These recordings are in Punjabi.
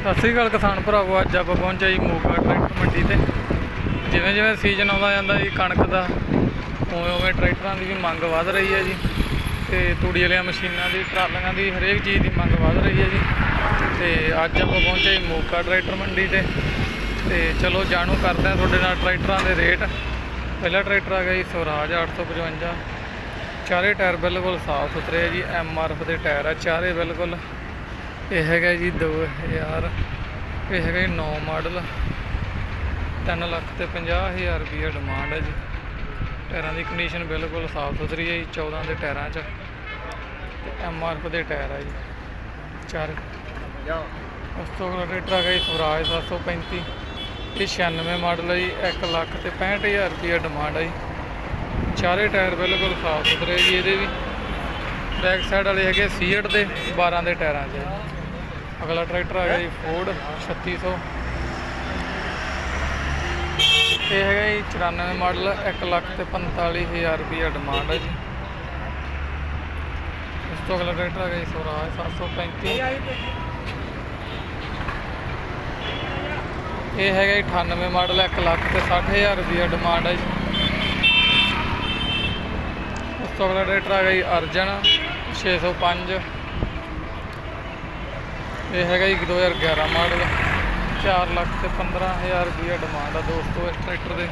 ਸਤਿ ਸ੍ਰੀ ਅਕਾਲ ਕਿਸਾਨ ਭਰਾਵੋ, ਅੱਜ ਆਪਾਂ ਪਹੁੰਚੇ ਜੀ ਮੋਗਾ ਟਰੈਕਟਰ ਮੰਡੀ ਤੇ। ਜਿਵੇਂ ਜਿਵੇਂ ਸੀਜ਼ਨ ਆਉਂਦਾ ਜਾਂਦਾ ਜੀ, ਕਣਕ ਦਾ, ਉਵੇਂ ਉਵੇਂ ਟਰੈਕਟਰਾਂ ਦੀ ਵੀ ਮੰਗ ਵੱਧ ਰਹੀ ਹੈ ਜੀ। ਤੇ ਤੂੜੀ ਵਾਲੀਆਂ ਮਸ਼ੀਨਾਂ ਦੀ, ਟਰਾਲੀਆਂ ਦੀ, ਹਰੇਕ ਚੀਜ਼ ਦੀ ਮੰਗ ਵੱਧ ਰਹੀ ਹੈ ਜੀ। ਤੇ ਅੱਜ ਆਪਾਂ ਪਹੁੰਚੇ ਜੀ ਮੋਗਾ ਟਰੈਕਟਰ ਮੰਡੀ ਤੇ। ਤੇ ਚਲੋ ਜਾਣੂ ਕਰਦੇ ਹਾਂ ਤੁਹਾਡੇ ਨਾਲ ਟਰੈਕਟਰਾਂ ਦੇ ਰੇਟ। ਪਹਿਲਾ ਟਰੈਕਟਰ ਆ ਗਿਆ ਜੀ ਸਵਰਾਜ 855 ਚਾਰੇ ਟਾਇਰ ਬਿਲਕੁਲ ਸਾਫ਼ ਸੁਥਰੇ ਆ ਜੀ, ਐਮ ਆਰ ਐਫ ਦੇ ਟਾਇਰ ਆ, ਚਾਰੇ ਬਿਲਕੁਲ। ਇਹ ਹੈਗਾ ਜੀ 2000 ਇਹ ਹੈਗਾ ਜੀ 9 ਮਾਡਲ। 3 ਲੱਖ ਤੇ 50000 ਰੁਪਏ ਡਿਮਾਂਡ ਹੈ ਜੀ। ਟਾਇਰਾਂ ਦੀ ਕੰਡੀਸ਼ਨ ਬਿਲਕੁਲ ਸਾਫ਼ ਸੁਥਰੀ ਹੈ ਜੀ 14 ਦੇ ਟਾਇਰਾਂ 'ਚ। ਤੇ ਐਮ ਆਰ ਪੀ ਦੇ ਟਾਇਰ ਹੈ ਜੀ। ਚਾਰ। ਉਸ ਤੋਂ ਅਗਲਾ ਟਰੈਕਟਰ ਆ ਗਿਆ ਜੀ ਸਵਰਾਜ 735 ਇਹ 96 ਮਾਡਲ ਹੈ ਜੀ 1 ਲੱਖ ਤੇ 65000 ਰੁਪਏ ਡਿਮਾਂਡ ਹੈ ਜੀ। ਚਾਰੇ ਟਾਇਰ ਬਿਲਕੁਲ ਸਾਫ਼ ਸੁਥਰੇ ਜੀ ਇਹਦੇ ਵੀ। ਬੈਕ ਸਾਈਡ ਵਾਲੇ ਹੈਗੇ ਸੀਟ ਦੇ 12 ਦੇ ਟਾਇਰਾਂ 'ਚ ਅਗਲਾ ਟਰੈਕਟਰ ਆ ਗਿਆ ਜੀ ਫੋਰਡ 3600 ਇਹ ਹੈਗਾ ਜੀ 94 ਮਾਡਲ 1 ਲੱਖ ਤੇ 45000 ਰੁਪਏ ਡਿਮਾਂਡ ਹੈ ਜੀ। ਇਸ ਤੋਂ ਅਗਲਾ ਟਰੈਕਟਰ ਆ ਗਿਆ ਜੀ ਸਵਰਾਜ 735 ਇਹ ਹੈਗਾ ਜੀ 98 ਮਾਡਲ 1 ਲੱਖ ਤੇ 60000 ਰੁਪਏ ਡਿਮਾਂਡ ਹੈ ਜੀ। ਉਸ ਤੋਂ ਅਗਲਾ ਟਰੈਕਟਰ ਆ ਗਿਆ ਜੀ ਅਰਜਨ 605 ਇਹ ਹੈਗਾ ਜੀ 2011 ਮਾਡਲ 4 ਲੱਖ ਤੇ 15000 ਰੁਪਏ ਡਿਮਾਂਡ ਆ ਦੋਸਤੋ ਇਸ ਟਰੈਕਟਰ ਦੇ।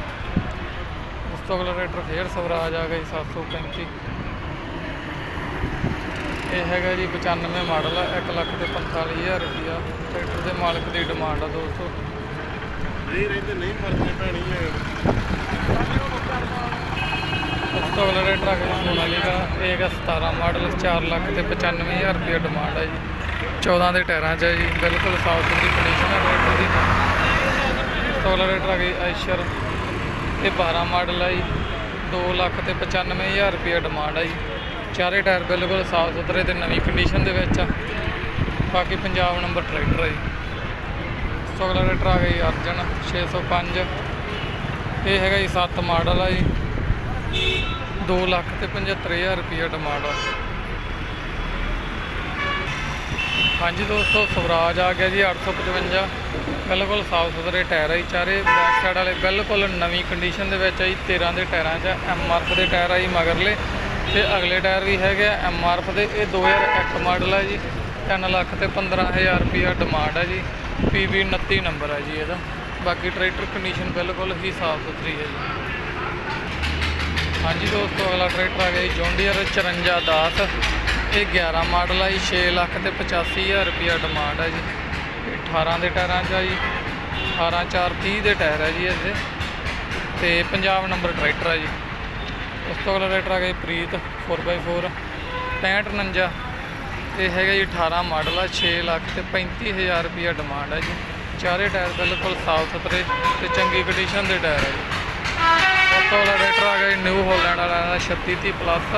ਉਸ ਤੋਂ ਅਗਲਾ ਟਰੈਕਟਰ ਫੇਰ ਸਵਰਾਜ ਆ ਗਿਆ ਜੀ 735 ਇਹ ਹੈਗਾ ਜੀ 95 ਮਾਡਲ ਆ 1 ਲੱਖ ਤੇ 45000 ਰੁਪਿਆ ਟਰੈਕਟਰ ਦੇ ਮਾਲਕ ਦੀ ਡਿਮਾਂਡ ਆ ਦੋਸਤੋ। ਨਹੀਂ ਰਹਿੰਦੇ ਨਹੀਂ ਮਰਨੇ ਪੈਣੀ ਹੈ ਉਸ ਤੋਂ ਅਗਲਾ ਟਰੈਕਟਰ ਆ ਗਿਆ ਜੀ ਸੋਨਾਲੀਕਾ ਇਹ ਹੈਗਾ 17 ਮਾਡਲ 4 ਲੱਖ ਤੇ 95000 ਰੁਪਏ ਡਿਮਾਂਡ ਆ ਜੀ। 14 ਦੇ ਟਾਇਰਾਂ 'ਚ ਹੈ ਜੀ। ਬਿਲਕੁਲ ਸਾਫ਼ ਸੁਥਰੀ ਕੰਡੀਸ਼ਨ ਹੈ ਟਰੈਕਟਰ ਦੀ। ਉਸ ਤੋਂ ਆ ਗਈ ਜੀ ਆਇਸ਼ਰ ਇਹ 12 ਮਾਡਲ ਆ ਜੀ। 2 ਲੱਖ ਤੇ 95000 ਰੁਪਏ ਡਿਮਾਂਡ ਆ ਜੀ। ਚਾਰੇ ਟਾਇਰ ਬਿਲਕੁਲ ਸਾਫ਼ ਸੁਥਰੇ ਤੇ ਨਵੀਂ ਕੰਡੀਸ਼ਨ ਦੇ ਵਿੱਚ ਆ। ਬਾਕੀ ਪੰਜਾਬ ਨੰਬਰ ਟਰੈਕਟਰ ਆ ਜੀ। ਉਸ ਤੋਂ ਆ ਗਿਆ ਜੀ ਅਰਜਨ 605 ਇਹ ਹੈਗਾ ਜੀ 7 ਮਾਡਲ ਆ ਜੀ। 2 ਲੱਖ ਤੇ 75000 ਰੁਪਏ ਡਿਮਾਂਡ ਆ। ਹਾਂਜੀ ਦੋਸਤੋ, ਸਵਰਾਜ ਆ ਗਿਆ ਜੀ 855 ਬਿਲਕੁਲ ਸਾਫ਼ ਸੁਥਰੇ ਟਾਇਰ ਆ ਜੀ ਚਾਰੇ। ਬੈਕ ਸਾਈਡ ਵਾਲੇ ਬਿਲਕੁਲ ਨਵੀਂ ਕੰਡੀਸ਼ਨ ਦੇ ਵਿੱਚ ਆ ਜੀ 13 ਦੇ ਟਾਇਰਾਂ 'ਚ ਐਮ ਆਰ ਐਫ ਦੇ ਟਾਇਰ ਆ ਜੀ ਮਗਰਲੇ। ਤੇ ਅਗਲੇ ਟਾਇਰ ਵੀ ਹੈਗੇ ਆ ਐਮ ਆਰ ਐਫ ਦੇ। ਇਹ 2001 ਮਾਡਲ ਆ ਜੀ। 3 ਲੱਖ ਤੇ 15000 ਰੁਪਏ ਡਿਮਾਂਡ ਆ ਜੀ। ਪੀਬੀ 29 ਨੰਬਰ ਆ ਜੀ ਇਹਦਾ। ਬਾਕੀ ਟਰੈਕਟਰ ਕੰਡੀਸ਼ਨ ਬਿਲਕੁਲ ਹੀ ਸਾਫ਼ ਸੁਥਰੀ ਹੈ ਜੀ। ਹਾਂਜੀ ਦੋਸਤੋ, ਅਗਲਾ ਟਰੈਕਟਰ ਆ ਗਿਆ ਜੀ, ਜੌਂਡੀਅਰ 5410 ਇਹ 11 ਮਾਡਲ ਆ ਜੀ 6 ਲੱਖ ਤੇ 85000 ਰੁਪਿਆ ਡਿਮਾਂਡ ਹੈ ਜੀ। ਇਹ 18 ਦੇ ਟਾਇਰਾਂ 'ਚ ਆ ਜੀ 18 4 30 ਦੇ ਟਾਇਰ ਹੈ ਜੀ ਇਹਦੇ ਤੇ ਪੰਜਾਬ ਨੰਬਰ ਟਰੈਕਟਰ ਆ ਜੀ। ਉਸ ਤੋਂ ਅਗਲਾ ਟਰੈਕਟਰ ਆ ਗਿਆ ਜੀ ਪ੍ਰੀਤ 4x4 6549 ਇਹ ਹੈਗਾ ਜੀ 18 ਮਾਡਲ ਆ 6 ਲੱਖ ਤੇ 35000 ਰੁਪਿਆ ਡਿਮਾਂਡ ਹੈ ਜੀ। ਚਾਰੇ ਟਾਇਰ ਬਿਲਕੁਲ ਸਾਫ਼ ਸੁਥਰੇ ਤੇ ਚੰਗੀ ਕੰਡੀਸ਼ਨ ਦੇ ਟਾਇਰ ਹੈ ਜੀ। ਉਸ ਤੋਂ ਅਗਲਾ ਟਰੈਕਟਰ ਆ ਗਿਆ ਜੀ ਨਿਊ ਹੋਲੈਂਡ ਵਾਲਾ ਦਾ 3630 ਪਲੱਸ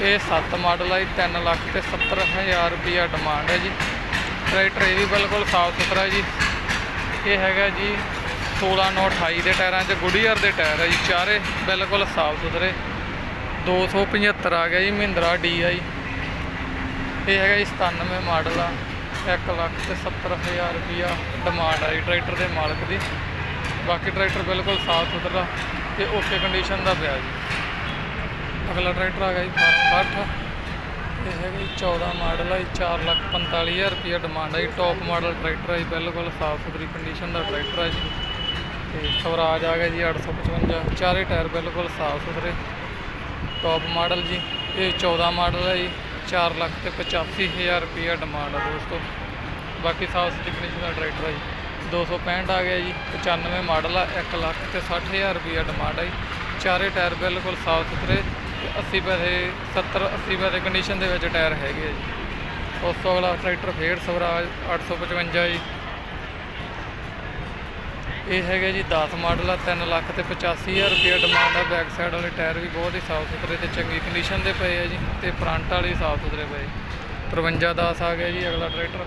ਇਹ 7 ਮਾਡਲ ਆ ਜੀ 3 ਲੱਖ ਤੇ 70000 ਰੁਪਿਆ ਡਿਮਾਂਡ ਹੈ ਜੀ। ਟਰੈਕਟਰ ਇਹ ਵੀ ਬਿਲਕੁਲ ਸਾਫ਼ ਸੁਥਰਾ ਜੀ। ਇਹ ਹੈਗਾ ਜੀ 16928 ਦੇ ਟਾਇਰਾਂ 'ਚ, ਗੁਡੀਅਰ ਦੇ ਟਾਇਰ ਹੈ ਜੀ, ਚਾਰੇ ਬਿਲਕੁਲ ਸਾਫ਼ ਸੁਥਰੇ। 275 ਆ ਗਿਆ ਜੀ, ਮਹਿੰਦਰਾ ਡੀ ਆਈ। ਇਹ ਹੈਗਾ ਜੀ 97 ਮਾਡਲ ਆ 1 ਲੱਖ ਤੇ 70000 ਰੁਪਿਆ ਡਿਮਾਂਡ ਆ ਜੀ ਟਰੈਕਟਰ ਦੇ ਮਾਲਕ ਦੀ। ਬਾਕੀ ਟਰੈਕਟਰ ਬਿਲਕੁਲ ਸਾਫ਼ ਸੁਥਰਾ ਤੇ ਓਕੇ ਕੰਡੀਸ਼ਨ ਦਾ ਪਿਆ ਜੀ। ਅਗਲਾ ਟਰੈਕਟਰ ਆ ਗਿਆ ਜੀ 1260 ਇਹ ਹੈਗਾ ਜੀ 14 ਮਾਡਲ ਹੈ 4 ਲੱਖ 45000 ਰੁਪਏ ਡਿਮਾਂਡ ਹੈ ਜੀ। ਟੌਪ ਮਾਡਲ ਟਰੈਕਟਰ ਹੈ ਜੀ, ਬਿਲਕੁਲ ਸਾਫ਼ ਸੁਥਰੀ ਕੰਡੀਸ਼ਨ ਦਾ ਟਰੈਕਟਰ ਹੈ ਜੀ। ਤੇ ਸਵਰਾਜ ਆ ਗਿਆ ਜੀ 855 ਚਾਰੇ ਟਾਇਰ ਬਿਲਕੁਲ ਸਾਫ਼ ਸੁਥਰੇ। ਟੌਪ ਮਾਡਲ ਜੀ, ਇਹ 14 ਮਾਡਲ ਹੈ ਜੀ 4 ਲੱਖ ਤੇ 85000 ਰੁਪਏ ਡਿਮਾਂਡ ਹੈ ਦੋਸਤੋ। ਬਾਕੀ ਸਾਫ਼ ਸੁਥਰੀ ਕੰਡੀਸ਼ਨ ਦਾ ਟਰੈਕਟਰ ਹੈ ਜੀ। 265 ਆ ਗਿਆ ਜੀ 95 ਮਾਡਲ ਆ 1 ਲੱਖ ਤੇ 60000 ਰੁਪਏ ਡਿਮਾਂਡ ਹੈ ਜੀ। ਚਾਰੇ ਟਾਇਰ ਬਿਲਕੁਲ ਸਾਫ਼ ਸੁਥਰੇ। 80 ਪੈਸੇ 70 80 ਪੈਸੇ ਕੰਡੀਸ਼ਨ ਦੇ ਵਿੱਚ ਟਾਇਰ ਹੈਗੇ ਆ ਜੀ। ਉਸ ਤੋਂ ਅਗਲਾ ਟਰੈਕਟਰ ਫੇਰ ਸਵਰਾਜ 855 ਜੀ। ਇਹ ਹੈਗਾ ਜੀ 10 ਮਾਡਲ ਆ 3 ਲੱਖ ਤੇ 85000 ਰੁਪਏ ਡਿਮਾਂਡ ਆ। ਬੈਕ ਸਾਈਡ ਵਾਲੇ ਟਾਇਰ ਵੀ ਬਹੁਤ ਹੀ ਸਾਫ਼ ਸੁਥਰੇ ਤੇ ਚੰਗੀ ਕੰਡੀਸ਼ਨ ਦੇ ਪਏ ਆ ਜੀ ਤੇ ਫਰੰਟ ਵਾਲੇ ਸਾਫ਼ ਸੁਥਰੇ ਪਏ 53 10 ਆ ਗਿਆ ਜੀ ਅਗਲਾ ਟਰੈਕਟਰ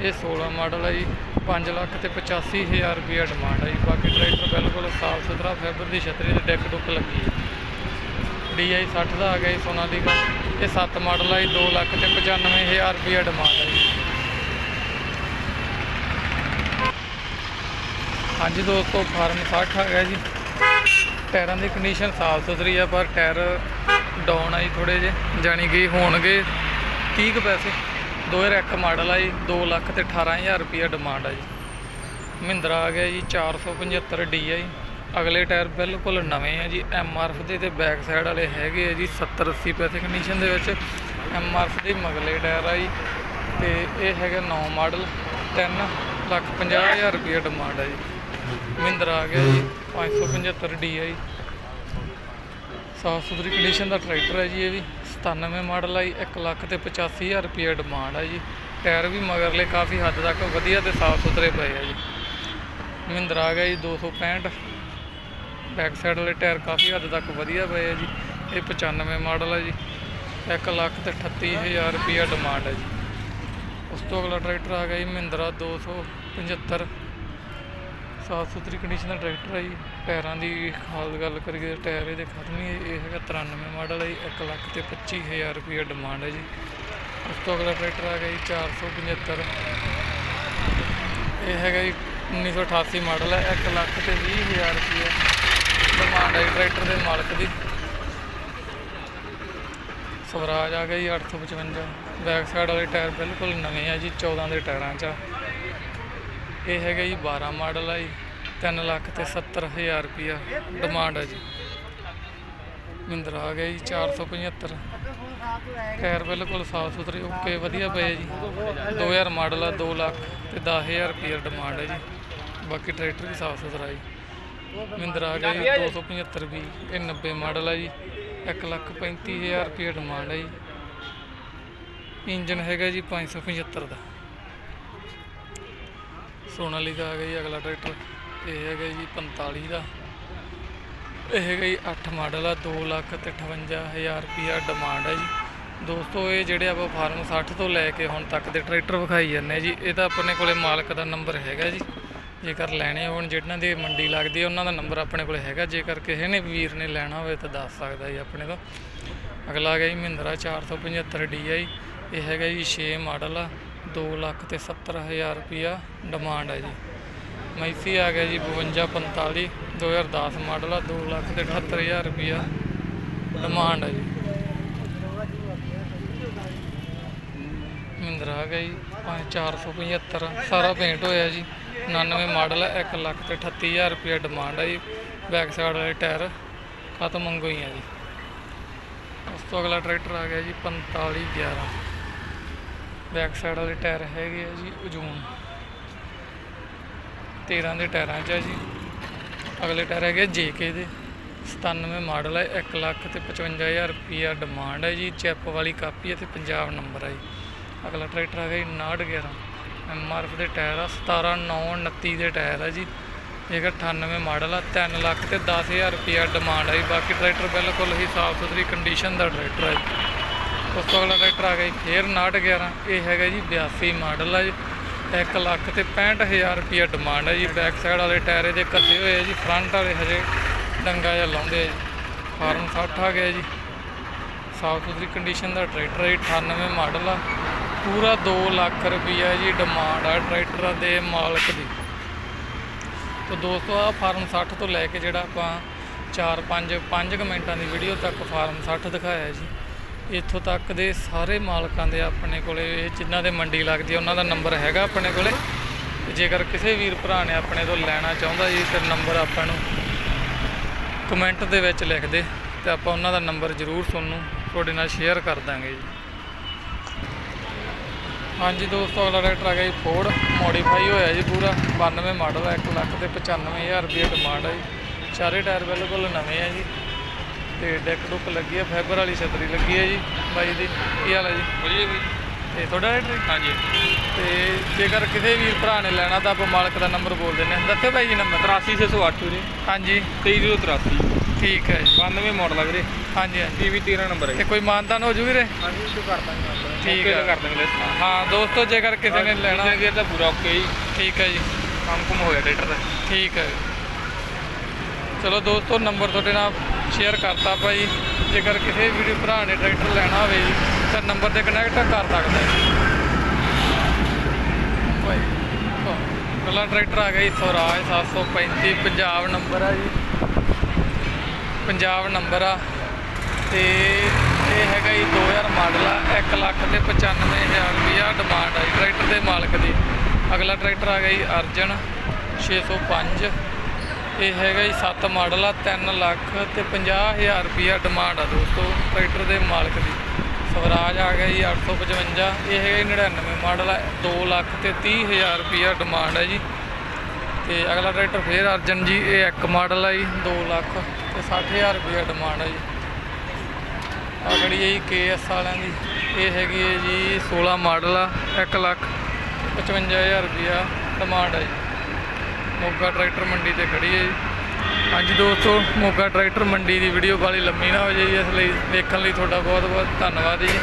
ਇਹ 16 ਮਾਡਲ ਹੈ ਜੀ 5 ਲੱਖ ਤੇ 85000 ਰੁਪਏ ਡਿਮਾਂਡ ਹੈ ਜੀ। ਬਾਕੀ ਟਰੈਕਟਰ ਬਿਲਕੁਲ ਸਾਫ਼ ਸੁਥਰਾ ਫੈਬਰ ਦੀ ਛਤਰੀ ਤੇ ਡੈਕ ਡੁੱਕ ਲੱਗੀ ਹੈ DI 60 ਦਾ ਆ ਗਿਆ ਜੀ ਸੋਨਾਲੀਕਾ ਇਹ 7 ਮਾਡਲ ਆ ਜੀ 2 ਲੱਖ ਤੇ 95000 ਰੁਪਏ ਡਿਮਾਂਡ ਹੈ ਜੀ। ਹਾਂਜੀ ਦੋਸਤੋ, ਫਾਰਮ 60 ਆ ਗਿਆ ਜੀ। ਟਾਇਰਾਂ ਦੀ ਕੰਡੀਸ਼ਨ ਸਾਫ਼ ਸੁਥਰੀ ਆ, ਪਰ ਟਾਇਰ ਡਾਊਨ ਆ ਜੀ ਥੋੜੇ ਜਿਹੇ, ਜਾਣੀ ਕਿ ਹੋਣਗੇ 30 ਕੁ ਪੈਸੇ। 2001 ਮਾਡਲ ਆ ਜੀ 2 ਲੱਖ ਤੇ 18000 ਰੁਪਇਆ ਡਿਮਾਂਡ ਆ ਜੀ। ਮਹਿੰਦਰਾ ਆ ਗਿਆ ਜੀ 475 ਡੀ ਆ ਅਗਲੇ ਟਾਇਰ ਬਿਲਕੁਲ ਨਵੇਂ ਆ ਜੀ ਐਮ ਆਰ ਐਫ ਦੇ ਤੇ ਬੈਕ ਸਾਈਡ ਵਾਲੇ ਹੈਗੇ ਆ ਜੀ 70 80 ਪੈਸੇ ਕੰਡੀਸ਼ਨ ਦੇ ਵਿੱਚ ਐਮ ਆਰ ਐਫ ਦੇ ਮਗਲੇ ਟਾਇਰ ਆ ਜੀ। ਤੇ ਇਹ ਹੈਗਾ ਨੌ ਮਾਡਲ 3 ਲੱਖ 50000 ਰੁਪਏ ਡਿਮਾਂਡ ਹੈ ਜੀ। ਮਹਿੰਦਰਾ ਆ ਗਿਆ ਜੀ 575 ਡੀ ਆ ਜੀ। ਸਾਫ਼ ਸੁਥਰੀ ਕੰਡੀਸ਼ਨ ਦਾ ਟਰੈਕਟਰ ਹੈ ਜੀ ਇਹ ਵੀ 97 ਮਾਡਲ ਹੈ ਜੀ 1 ਲੱਖ ਤੇ 85000 ਰੁਪਏ ਡਿਮਾਂਡ ਹੈ ਜੀ। ਟਾਇਰ ਵੀ ਮਗਰਲੇ ਕਾਫੀ ਹੱਦ ਤੱਕ ਵਧੀਆ ਤੇ ਸਾਫ਼ ਸੁਥਰੇ ਪਏ ਆ ਜੀ। ਮਹਿੰਦਰਾ ਆ ਗਿਆ ਜੀ 265 ਬੈਕ ਸਾਈਡ ਵਾਲੇ ਟਾਇਰ ਕਾਫੀ ਹੱਦ ਤੱਕ ਵਧੀਆ ਪਏ ਆ ਜੀ। ਇਹ 95 ਮਾਡਲ ਹੈ ਜੀ। 1 ਲੱਖ ਤੇ 38000 ਰੁਪਏ ਡਿਮਾਂਡ ਹੈ ਜੀ। ਉਸ ਤੋਂ ਅਗਲਾ ਟਰੈਕਟਰ ਆ ਗਿਆ ਜੀ ਮਹਿੰਦਰਾ 275 ਸਾਫ਼ ਸੁਥਰੀ ਕੰਡੀਸ਼ਨ ਦਾ ਟਰੈਕਟਰ ਹੈ ਜੀ। ਟਾਇਰਾਂ ਦੀ ਖਾਸ ਗੱਲ ਕਰੀਏ ਟਾਇਰ ਇਹਦੇ ਖਤਮ ਹੀ ਇਹ ਹੈਗਾ 93 ਮਾਡਲ ਹੈ ਜੀ। 1 ਲੱਖ ਤੇ 25000 ਰੁਪਏ ਡਿਮਾਂਡ ਹੈ ਜੀ। ਉਸ ਤੋਂ ਅਗਲਾ ਟਰੈਕਟਰ ਆ ਗਿਆ ਜੀ 475 ਇਹ ਹੈਗਾ ਜੀ 1988 ਮਾਡਲ ਹੈ 1 ਲੱਖ ਤੇ 20000 ਰੁਪਏ ਡਿਮਾਂਡ ਹੈ ਜੀ ਟਰੈਕਟਰ ਦੇ ਮਾਲਕ ਦੀ। ਸਵਰਾਜ ਆ ਗਿਆ ਜੀ 855 ਬੈਕ ਸਾਈਡ ਵਾਲੇ ਟਾਇਰ ਬਿਲਕੁਲ ਨਵੇਂ ਆ ਜੀ 14 ਦੇ ਟਾਇਰਾਂ 'ਚ ਆ। ਇਹ ਹੈਗਾ ਜੀ 12 ਮਾਡਲ ਆ ਜੀ 3 ਲੱਖ ਤੇ 70000 ਰੁਪਿਆ ਡਿਮਾਂਡ ਹੈ ਜੀ। ਮਹਿੰਦਰਾ ਆ ਗਿਆ ਜੀ 475 ਟਾਇਰ ਬਿਲਕੁਲ ਸਾਫ਼ ਸੁਥਰੇ ਓਕੇ ਵਧੀਆ ਪਏ ਜੀ। 2000 ਮਾਡਲ ਆ 2 ਲੱਖ ਤੇ 10000 ਰੁਪਿਆ ਡਿਮਾਂਡ ਹੈ ਜੀ। ਬਾਕੀ ਟਰੈਕਟਰ ਵੀ ਸਾਫ਼ ਸੁਥਰਾ ਜੀ। ਮਹਿੰਦਰਾ ਆ ਗਿਆ ਜੀ 275 ਵੀ, ਇਹ 90 ਮਾਡਲ ਆ ਜੀ 1 ਲੱਖ 35000 ਰੁਪਏ ਡਿਮਾਂਡ ਹੈ ਜੀ। ਇੰਜਨ ਹੈਗਾ ਜੀ 575 ਦਾ। ਸੋਨਾਲੀਕਾ ਆ ਗਿਆ ਜੀ, ਅਗਲਾ ਟਰੈਕਟਰ, ਇਹ ਹੈਗਾ ਜੀ 45 ਦਾ। ਇਹ ਹੈਗਾ ਜੀ 8 ਮਾਡਲ ਆ 2 ਲੱਖ ਤੇ 58000 ਰੁਪਿਆ ਡਿਮਾਂਡ ਆ ਜੀ। ਦੋਸਤੋ, ਇਹ ਜਿਹੜੇ ਆਪਾਂ ਫਾਰਮ 60 ਤੋਂ ਲੈ ਕੇ ਹੁਣ ਤੱਕ ਦੇ ਟਰੈਕਟਰ ਵਿਖਾਈ ਜਾਂਦੇ ਜੀ, ਇਹਦਾ ਆਪਣੇ ਕੋਲੇ ਮਾਲਕ ਦਾ ਨੰਬਰ ਹੈਗਾ ਜੀ। ਜੇਕਰ ਲੈਣੇ ਹੋਣ, ਜਿਹਨਾਂ ਦੀ ਮੰਡੀ ਲੱਗਦੀ ਹੈ, ਉਹਨਾਂ ਦਾ ਨੰਬਰ ਆਪਣੇ ਕੋਲ ਹੈਗਾ। ਜੇਕਰ ਕਿਸੇ ਨੇ ਵੀਰ ਨੇ ਲੈਣਾ ਹੋਵੇ ਤਾਂ ਦੱਸ ਸਕਦਾ ਜੀ ਆਪਣੇ ਤੋਂ। ਅਗਲਾ ਆ ਗਿਆ ਜੀ ਮਹਿੰਦਰਾ 475 DI ਇਹ ਹੈਗਾ ਜੀ 6 ਮਾਡਲ ਆ 2 ਲੱਖ ਤੇ 70000 ਰੁਪਿਆ ਡਿਮਾਂਡ ਹੈ ਜੀ। ਮੈਸੀ ਆ ਗਿਆ ਜੀ 5245 2010 ਮਾਡਲ ਆ 2 ਲੱਖ ਤੇ 78000 ਰੁਪਿਆ ਡਿਮਾਂਡ ਹੈ ਜੀ। ਮਹਿੰਦਰਾ ਆ ਗਿਆ ਜੀ 5475 ਸਾਰਾ ਪੇਂਟ ਹੋਇਆ ਜੀ। 99 ਮਾਡਲ ਹੈ 1 ਲੱਖ ਤੇ 38000 ਰੁਪਏ ਡਿਮਾਂਡ ਹੈ ਜੀ। ਬੈਕ ਸਾਈਡ ਵਾਲੇ ਟਾਇਰ ਖਤਮ ਮੰਗੋ ਹੀ ਆ ਜੀ। ਉਸ ਤੋਂ ਅਗਲਾ ਟਰੈਕਟਰ ਆ ਗਿਆ ਜੀ 4511 ਬੈਕ ਸਾਈਡ ਵਾਲੇ ਟਾਇਰ ਹੈਗੇ ਆ ਜੀ ਉਜੂਨ 13 ਦੇ ਟਾਇਰਾਂ 'ਚ ਆ ਜੀ। ਅਗਲੇ ਟਾਇਰ ਹੈਗੇ ਜੇਕੇ ਦੇ। 97 ਮਾਡਲ ਹੈ 1 ਲੱਖ ਤੇ 55000 ਰੁਪਿਆ ਡਿਮਾਂਡ ਹੈ ਜੀ। ਚੈਪ ਵਾਲੀ ਕਾਪੀ ਹੈ ਤੇ ਪੰਜਾਬ ਨੰਬਰ ਹੈ ਜੀ। ਅਗਲਾ ਟਰੈਕਟਰ ਹੈਗਾ ਜੀ 5911 ਐਮਆਰਐਫ ਦੇ ਟਾਇਰ ਆ 17929 ਦੇ ਟਾਇਰ ਆ ਜੀ। ਇਹ 98 ਮਾਡਲ ਆ 3 ਲੱਖ ਤੇ 10000 ਰੁਪਿਆ ਡਿਮਾਂਡ ਆ ਜੀ। ਬਾਕੀ ਟਰੈਕਟਰ ਬਿਲਕੁਲ ਹੀ ਸਾਫ਼ ਸੁਥਰੀ ਕੰਡੀਸ਼ਨ ਦਾ ਟਰੈਕਟਰ ਹੈ ਜੀ। ਉਸ ਤੋਂ ਅਗਲਾ ਟਰੈਕਟਰ ਆ ਗਿਆ ਜੀ, ਫੇਰ 5911 ਇਹ ਹੈਗਾ ਜੀ 82 ਮਾਡਲ ਆ ਜੀ। 1 ਲੱਖ ਤੇ 65000 ਰੁਪਿਆ ਡਿਮਾਂਡ ਹੈ ਜੀ। ਬੈਕ ਸਾਈਡ ਵਾਲੇ ਟਾਇਰ ਇਹਦੇ ਕੱਸੇ ਹੋਏ ਆ ਜੀ। ਫਰੰਟ ਵਾਲੇ ਹਜੇ ਡੰਗਾ ਜਿਹਾ ਲਾਉਂਦੇ ਆ ਜੀ। ਫਾਰਮ 60 ਆ ਗਿਆ ਜੀ। ਸਾਫ਼ ਸੁਥਰੀ ਕੰਡੀਸ਼ਨ ਦਾ ਟਰੈਕਟਰ ਹੈ ਜੀ। 98 ਮਾਡਲ ਆ। ਪੂਰਾ 2 ਲੱਖ ਰੁਪਈਆ ਜੀ ਡਿਮਾਂਡ ਆ ਟਰੈਕਟਰਾਂ ਦੇ ਮਾਲਕ ਦੀ। ਤੋ ਦੋਸਤੋ ਆ ਫਾਰਮ 60 ਤੋਂ ਲੈ ਕੇ ਜਿਹੜਾ ਆਪਾਂ 4 5 5 ਮਿੰਟਾਂ ਦੀ ਵੀਡੀਓ ਤੱਕ ਫਾਰਮ 60 ਦਿਖਾਇਆ ਜੀ। ਇੱਥੋਂ ਤੱਕ ਦੇ ਸਾਰੇ ਮਾਲਕਾਂ ਦੇ ਆਪਣੇ ਕੋਲੇ, ਇਹ ਜਿਨ੍ਹਾਂ ਦੇ ਮੰਡੀ ਲੱਗਦੀ ਹੈ ਉਹਨਾਂ ਦਾ ਨੰਬਰ ਹੈਗਾ ਆਪਣੇ ਕੋਲੇ। ਤੇ ਜੇਕਰ ਕਿਸੇ ਵੀਰ ਭਰਾ ਨੇ ਆਪਣੇ ਤੋਂ ਲੈਣਾ ਚਾਹੁੰਦਾ ਜੀ, ਤੇ ਨੰਬਰ ਆਪਾਂ ਨੂੰ ਕਮੈਂਟ ਦੇ ਵਿੱਚ ਲਿਖ ਦੇ, ਤੇ ਆਪਾਂ ਉਹਨਾਂ ਦਾ ਨੰਬਰ ਜ਼ਰੂਰ ਤੁਹਾਨੂੰ ਤੁਹਾਡੇ ਨਾਲ ਸ਼ੇਅਰ ਕਰ ਦਾਂਗੇ ਜੀ। ਹਾਂਜੀ ਦੋਸਤੋ ਅਗਲਾ ਟਰੈਕਟਰ ਆ ਗਿਆ ਜੀ ਫੋਰਡ ਮੋਡੀਫਾਈ ਹੋਇਆ ਜੀ ਪੂਰਾ। 92 ਮਾਡਲ ਹੈ 1 ਲੱਖ ਤੇ 95000 ਰੁਪਏ ਡਿਮਾਂਡ ਹੈ ਜੀ। ਚਾਰੇ ਟਾਇਰ ਬਿਲਕੁਲ ਨਵੇਂ ਆ ਜੀ। ਤੇ ਡੈਕ ਡੁੱਕ ਲੱਗੀ ਹੈ ਫਾਈਬਰ ਵਾਲੀ ਛਤਰੀ ਲੱਗੀ ਹੈ ਜੀ ਬਾਈ ਦੀ। ਕੀ ਹਾਲ ਹੈ ਜੀ। ਵਧੀਆ ਵੀ ਤੇ ਤੁਹਾਡਾ ਟਰੈਕਟਰ? ਹਾਂਜੀ। ਤੇ ਜੇਕਰ ਕਿਸੇ ਵੀਰ ਭਰਾ ਨੇ ਲੈਣਾ ਤਾਂ ਆਪਾਂ ਮਾਲਕ ਦਾ ਨੰਬਰ ਬੋਲ ਦਿੰਦੇ ਹਾਂ। ਦੱਸੋ ਬਾਈ ਜੀ ਨੰਬਰ 83608 ਵੀਰੇ। ਹਾਂਜੀ। 23083 ਠੀਕ ਹੈ ਜੀ। 92 ਮਾਡਲ ਆ ਵੀਰੇ। ਹਾਂਜੀ ਹਾਂਜੀ। ਟੀਵੀ 13 ਨੰਬਰ ਹੈ ਤੇ ਕੋਈ ਮਾਨਤਾਨ ਹੋ ਜੂ ਵੀਰੇ? ਹਾਂਜੀ ਸ਼ੁਰੂ ਕਰ ਦਾਂਗੇ ਠੀਕ ਹੈ ਹੈ। ਕਰ ਦਾਂਗੇ ਹਾਂ ਦੋਸਤੋ ਜੇਕਰ ਕਿਸੇ ਨੇ ਲੈਣਾ ਗੇਅਰ ਦਾ ਪੂਰਾ ਓਕੇ ਜੀ। ਠੀਕ ਹੈ ਜੀ। ਕੰਮ ਕੁਮ ਹੋ ਗਿਆ ਟਰੈਕਟਰ ਦਾ। ਠੀਕ ਹੈ। ਚਲੋ ਦੋਸਤੋ ਨੰਬਰ ਤੁਹਾਡੇ ਨਾਲ ਸ਼ੇਅਰ ਕਰਤਾ ਜੀ। ਜੇਕਰ ਕਿਸੇ ਵੀਡੀਓ ਭਰਾ ਨੇ ਟਰੈਕਟਰ ਲੈਣਾ ਹੋਵੇ ਜੀ ਤਾਂ ਨੰਬਰ ਤੇ ਕਨੈਕਟ ਕਰ ਸਕਦਾ ਹੈ ਭਾਈ ਅਗਲਾ ਟਰੈਕਟਰ ਆ ਗਿਆ ਜੀ ਸਵਰਾਜ 735 ਪੰਜਾਬ ਨੰਬਰ ਆ ਜੀ। ਪੰਜਾਬ ਨੰਬਰ ਆ ਤੇ ਇਹ ਹੈਗਾ ਜੀ 2000 ਮਾਡਲ ਆ 1 ਲੱਖ ਤੇ 95000 ਰੁਪਇਆ ਡਿਮਾਂਡ ਆ ਜੀ, ਟਰੈਕਟਰ ਦੇ ਮਾਲਕ ਦੀ। ਅਗਲਾ ਟਰੈਕਟਰ ਆ ਗਿਆ ਜੀ ਅਰਜਨ 605 ਇਹ ਹੈਗਾ ਜੀ 7 ਮਾਡਲ ਆ 3 ਲੱਖ ਤੇ 50000 ਰੁਪਇਆ ਡਿਮਾਂਡ ਆ ਦੋਸਤੋ, ਟਰੈਕਟਰ ਦੇ ਮਾਲਕ ਦੀ। ਸਵਰਾਜ ਆ ਗਿਆ ਜੀ 855 ਇਹ ਹੈਗਾ ਜੀ 99 ਮਾਡਲ ਆ 2 ਲੱਖ ਤੇ 30000 ਰੁਪਇਆ ਡਿਮਾਂਡ ਹੈ ਜੀ। ਤੇ ਅਗਲਾ ਟਰੈਕਟਰ ਫੇਰ ਅਰਜਨ ਜੀ, ਇਹ ਇੱਕ ਮਾਡਲ ਆ ਜੀ 2 ਲੱਖ ਤੇ 60000 ਰੁਪਇਆ ਡਿਮਾਂਡ ਹੈ ਜੀ। ਆ ਖੜੀ ਹੈ ਜੀ ਕੇਐਸ ਵਾਲਿਆਂ ਦੀ ਇਹ ਹੈਗੀ ਹੈ ਜੀ 16 ਮਾਡਲ ਆ 1 ਲੱਖ 55000 ਰੁਪਇਆ ਡਿਮਾਂਡ ਹੈ ਜੀ। ਮੋਗਾ ਟਰੈਕਟਰ ਮੰਡੀ ਤੇ ਖੜੀ ਹੈ ਜੀ। ਹਾਂਜੀ ਦੋਸਤੋ ਮੋਗਾ ਟਰੈਕਟਰ ਮੰਡੀ ਦੀ ਵੀਡੀਓ ਵਾਲੀ ਲੰਮੀ ਨਾ ਹੋ ਜਾਏ ਜੀ, ਇਸ ਲਈ ਦੇਖਣ ਲਈ ਤੁਹਾਡਾ ਬਹੁਤ ਬਹੁਤ ਧੰਨਵਾਦ ਜੀ।